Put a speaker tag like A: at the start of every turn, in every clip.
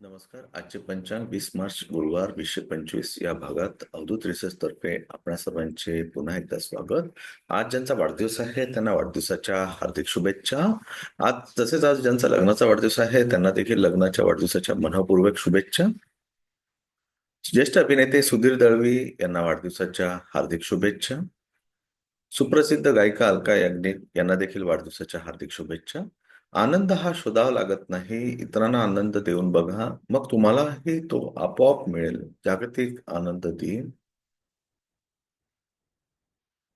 A: नमस्कार. आजचे पंचांग वीस मार्च गुरुवार वीसशे पंचवीस या भागात अवधूत रिसर्च तर्फे आपणा सर्वांचे पुन्हा एकदा स्वागत. आज ज्यांचा वाढदिवस आहे त्यांना वाढदिवसाच्या हार्दिक शुभेच्छा. आज तसेच आज ज्यांचा लग्नाचा वाढदिवस आहे त्यांना देखील लग्नाच्या वाढदिवसाच्या मनपूर्वक शुभेच्छा. ज्येष्ठ अभिनेते सुधीर दळवी यांना वाढदिवसाच्या हार्दिक शुभेच्छा. सुप्रसिद्ध गायिका अलका याज्ञिक यांना देखील वाढदिवसाच्या हार्दिक शुभेच्छा. आनंद हा शोधावा लागत नाही. इतरांना आनंद देऊन बघा. मग तुम्हालाही तो आपोआप मिळेल. जागतिक आनंद दिन.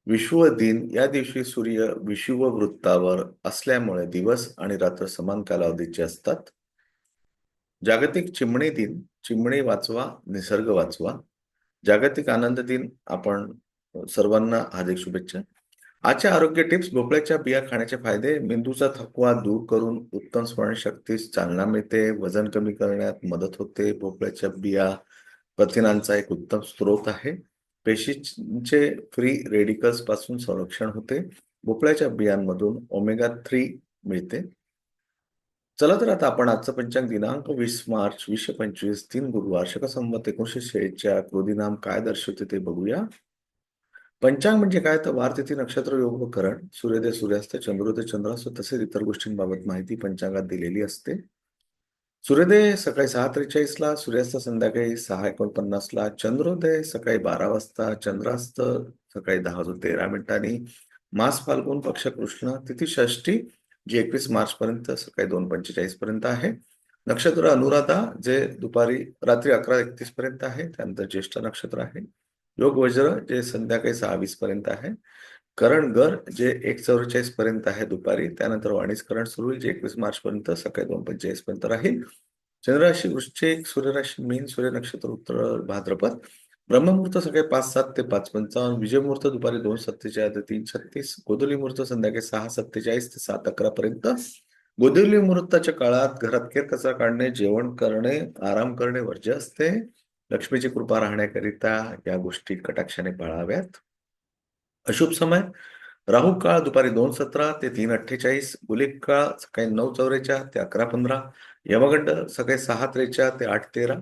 A: विश्व दिन. या दिवशी सूर्य विषुववृत्तावर असल्यामुळे दिवस आणि रात्र समान कालावधीचे असतात. जागतिक चिमणी दिन. चिमणी वाचवा निसर्ग वाचवा. जागतिक आनंद दिन. आपण सर्वांना हार्दिक शुभेच्छा. आजच्या आरोग्य टिप्स भोपळ्याच्या बिया खाण्याचे फायदे मेंदूचा थकवा दूर करून उत्तम स्मरणशक्तीस चालना मिळते वजन कमी करण्यात मदत होते भोपळ्याच्या बिया प्रथिनांचा एक उत्तम स्रोत आहे. पेशींचे फ्री रेडिकल्सपासून संरक्षण होते. भोपळ्याच्या बियांमधून ओमेगा थ्री मिळते. चला तर आता आपण आजचं पंचांग दिनांक वीस मार्च वीसशे पंचवीस तीन गुरुवार शकसंमत एकोणीशे शेहेच्या कृदिनाम काय दर्शवते ते बघूया. पंचांग म्हणजे काय? तर वार तिथी नक्षत्र योग व करण सूर्योदय सूर्यास्त चंद्रोदय चंद्रास्त तसेच इतर गोष्टींबाबत माहिती पंचांगात दिलेली असते. सूर्योदय सकाळी सहा त्रेचाळीसला सूर्यास्त संध्याकाळी सहा एकोणपन्नासला चंद्रोदय सकाळी बारा वाजता चंद्रास्त सकाळी दहा वाजून तेरा मिनिटांनी मास फाल्गुन पक्ष कृष्ण तिथी षष्टी जी एकवीस मार्च पर्यंत सकाळी दोन पंचेचाळीस पर्यंत आहे. नक्षत्र अनुराधा जे दुपारी रात्री अकरा एकतीस पर्यंत आहे त्यानंतर ज्येष्ठ नक्षत्र आहे. योग वज्र जे संध्याकाळी सहा वीस पर्यंत आहे. करण गर जे एक चौवेचाळीस पर्यंत आहे दुपारी. त्यानंतर वाणीज करण सुरू होईल जे एकवीस मार्च पर्यंत सकाळी दोन पंचेचाळीस पर्यंत राहील. चंद्रराशी वृश्चिक सूर्यराशी मीन सूर्य नक्षत्र उत्तर भाद्रपद. ब्रह्ममुहूर्त सकाळी पाच सात ते पाच पंचावन्न. विजय मुहूर्त दुपारी दोन सत्तेचाळीस ते तीन छत्तीस. गोधुली मुहूर्त संध्याकाळी सहा सत्तेचाळीस ते सात अकरा पर्यंत. गोधुली मुहूर्ताच्या काळात घरात केर कचरा काढणे जेवण करणे आराम करणे वर्ज्य असते. लक्ष्मीची कृपा राहण्याकरिता या गोष्टी कटाक्षाने पाळाव्यात. अशुभ समय. राहू काळ दुपारी दोन सतरा ते तीन अठ्ठेचाळीस गुलिक काळ सकाळी नऊ चौरेच्या ते अकरा पंधरा यमगंड सकाळी सहा त्रेच्या ते आठ तेरा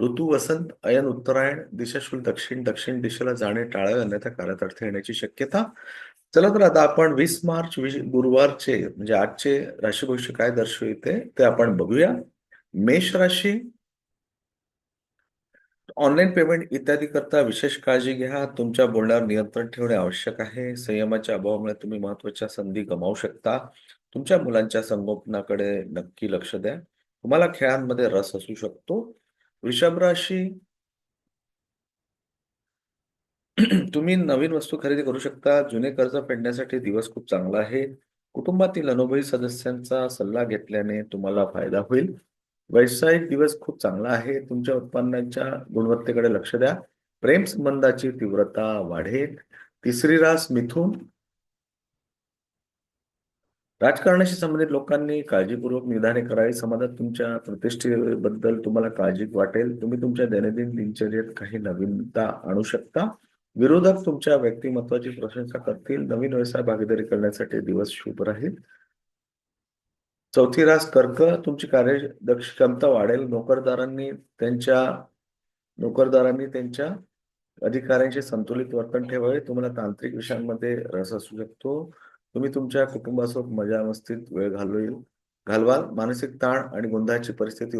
A: ऋतू वसंत अयन उत्तरायण दिशाशूल दक्षिण दक्षिण दिशेला जाणे टाळावे अन्यथा कार्यात अडथळे येण्याची शक्यता. चला तर आता आपण वीस मार्च वीस गुरुवारचे म्हणजे आजचे राशी भविष्य काय दर्शविते ते आपण बघूया. मेष राशी ऑनलाईन पेमेंट इत्यादी करता विशेष काळजी घ्या. तुमच्या बोलण्यावर नियंत्रण ठेवणे आवश्यक आहे. संयमाच्या अभावामुळे तुम्ही महत्त्वाच्या संधी गमावू शकता. तुमच्या मुलांच्या संगोपनाकडे नक्की लक्ष द्या. तुम्हाला खेळांमध्ये रस असू शकतो. वृषभ राशी तुम्ही नवीन वस्तू खरेदी करू शकता. जुने कर्ज फेडण्यासाठी दिवस खूप चांगला आहे. कुटुंबातील अनुभवी सदस्यांचा सल्ला घेतल्याने तुम्हाला फायदा होईल. व्यावसायिक दिवस खूप चांगला आहे. तुमच्या उत्पन्नाच्या गुणवत्तेकडे लक्ष द्या. प्रेम संबंधाची तीव्रता वाढेल. तिसरी रास मिथून. राजकारणाशी संबंधित लोकांनी काळजीपूर्वक निधाने करावी. समाजात तुमच्या प्रतिष्ठेबद्दल तुम्हाला काळजी वाटेल. तुम्ही तुमच्या दैनंदिन दिनचर्येत काही नवीनता आणू शकता. विरोधक तुमच्या व्यक्तिमत्वाची प्रशंसा करतील. नवीन व्यवसाय भागीदारी करण्यासाठी दिवस शुभ राहील. चौथी रास कर्क तुमची कार्यदक्ष क्षमता वाढेल. नोकरदारांनी त्यांच्या नोकरदारांनी त्यांच्या अधिकाऱ्यांशी संतुलित वर्तन ठेवावे. तुम्हाला तांत्रिक विषयांमध्ये रस असू शकतो. तुम्ही तुमच्या कुटुंबासोबत मजा मस्तीत वेळ घालवेल घालवाल. मानसिक ताण आणि गोंधळाची परिस्थिती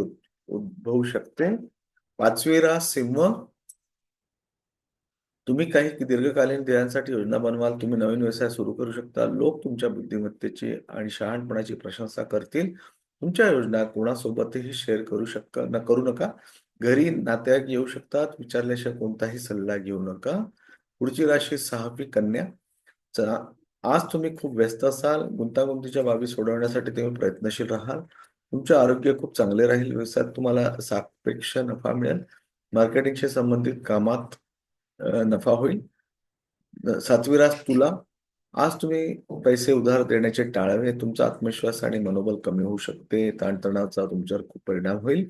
A: उद्भवू शकते. पाचवी रास सिंह तुम्ही काही दीर्घकालीन ध्येयांसाठी योजना बनवाल तुम्ही नवीन व्यवसाय सुरू करू शकता लोक तुमच्या बुद्धिमत्तेची आणि शहाणपणाची प्रशंसा करतील. तुमच्या योजना कोणासोबतही शेअर करू शकता न करू नका. घरी नातेवाईक येऊ शकतात विचारल्याशिवाय कोणताही सल्ला घेऊ नका. पुढची राशी सहावी कन्या. आज तुम्ही खूप व्यस्त असाल गुंतागुंतीच्या बाबी सोडवण्यासाठी तुम्ही प्रयत्नशील राहाल. तुमचे आरोग्य खूप चांगले राहील व्यवसायात तुम्हाला सापेक्ष नफा मिळेल. मार्केटिंगशी संबंधित कामात नफा होईल सातवी रास तुला. आज तुम्ही पैसे उधार देण्याचे टाळावे. तुमचा आत्मविश्वास आणि मनोबल कमी होऊ शकते. ताणतणावाचा तुमच्यावर खूप परिणाम होईल.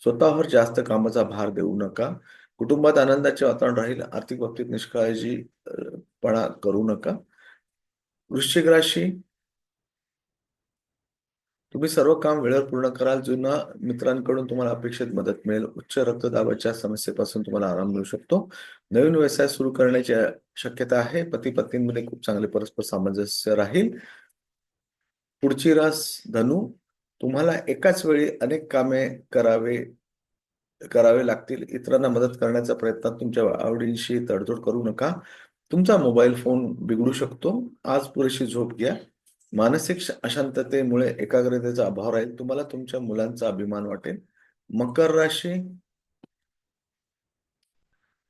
A: स्वतःवर जास्त कामाचा भार देऊ नका. कुटुंबात आनंदाचे वातावरण राहील. आर्थिक बाबतीत निष्काळजीपणा करू नका. वृश्चिक राशी तुम्ही सर्व काम वेळेवर पूर्ण कराल जुना मित्रांकडून तुम्हाला अपेक्षित मदत मिळेल. उच्च रक्तदाबाच्या समस्येपासून तुम्हाला आराम मिळू शकतो. नवीन व्यवसाय सुरू करण्याची शक्यता आहे. पती पत्नींमध्ये खूप चांगले परस्पर सामंजस्य राहील. पुढची रास धनु तुम्हाला एकाच वेळी अनेक कामे करावे करावे लागतील. इतरांना मदत करण्याचा प्रयत्न तुमच्या आवडींशी तडजोड करू नका. तुमचा मोबाईल फोन बिघडू शकतो. आज पुरेशी झोप घ्या. मानसिक अशांततेमुळे एकाग्रतेचा अभाव राहील. तुम्हाला तुमच्या मुलांचा अभिमान वाटेल. मकर राशी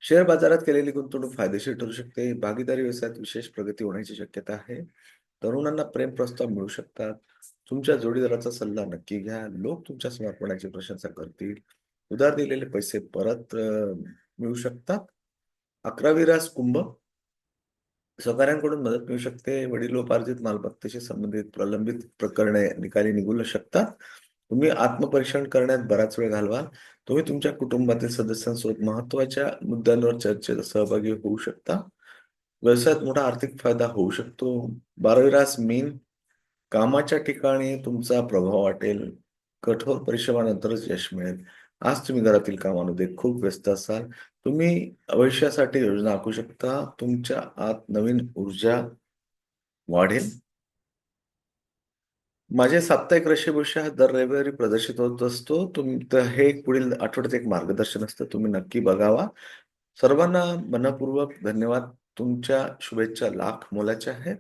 A: शेअर बाजारात केलेली गुंतवणूक फायदेशीर ठरू शकते. भागीदारी व्यवसायात विशेष प्रगती होण्याची शक्यता आहे. तरुणांना प्रेम प्रस्ताव मिळू शकतात. तुमच्या जोडीदाराचा सल्ला नक्की घ्या. लोक तुमच्या समर्पणाची प्रशंसा करतील. उधार दिलेले पैसे परत मिळू शकतात. अकरावी रास कुंभ सहकाऱ्यांकडून मदत मिळू शकते वडिलोपार्जित मालमत्तेशी संबंधित प्रलंबित प्रकरणे निकाली निघू शकतात तुम्ही आत्मपरीक्षण करण्यात बराच वेळ घालवाल. तुम्ही तुमच्या कुटुंबातील सदस्यांसोबत महत्त्वाच्या मुद्द्यांवर चर्चेत सहभागी होऊ शकता. व्यवसायात मोठा आर्थिक फायदा होऊ शकतो. बारावीरास मेन मीन कामाच्या ठिकाणी तुमचा प्रभाव वाटेल. कठोर परिश्रमानंतरच यश मिळेल. आज तुम्ही घरातील कामामध्ये खूप व्यस्त असाल. तुम्ही भविष्यासाठी योजना आखू शकता. तुमच्या आत नवीन ऊर्जा वाढेल. माझे साप्ताहिक रशीभूषा दर रविवारी प्रदर्शित होत असतो. तुम हे एक पुढील आठवड्यात एक मार्गदर्शन असतं. तुम्ही नक्की बघावा. सर्वांना मनपूर्वक धन्यवाद. तुमच्या शुभेच्छा लाख मोलाच्या आहेत.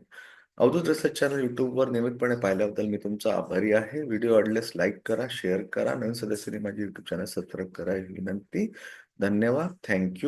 A: अवधूत रसद चॅनल युट्यूबवर नियमितपणे पाहिल्याबद्दल मी तुमचा आभारी आहे. व्हिडिओ आवडल्यास लाईक करा शेअर करा. नवीन सदस्यांनी माझे युट्यूब चॅनल सबस्क्राईब करा ही विनंती. धन्यवाद. थँक्यू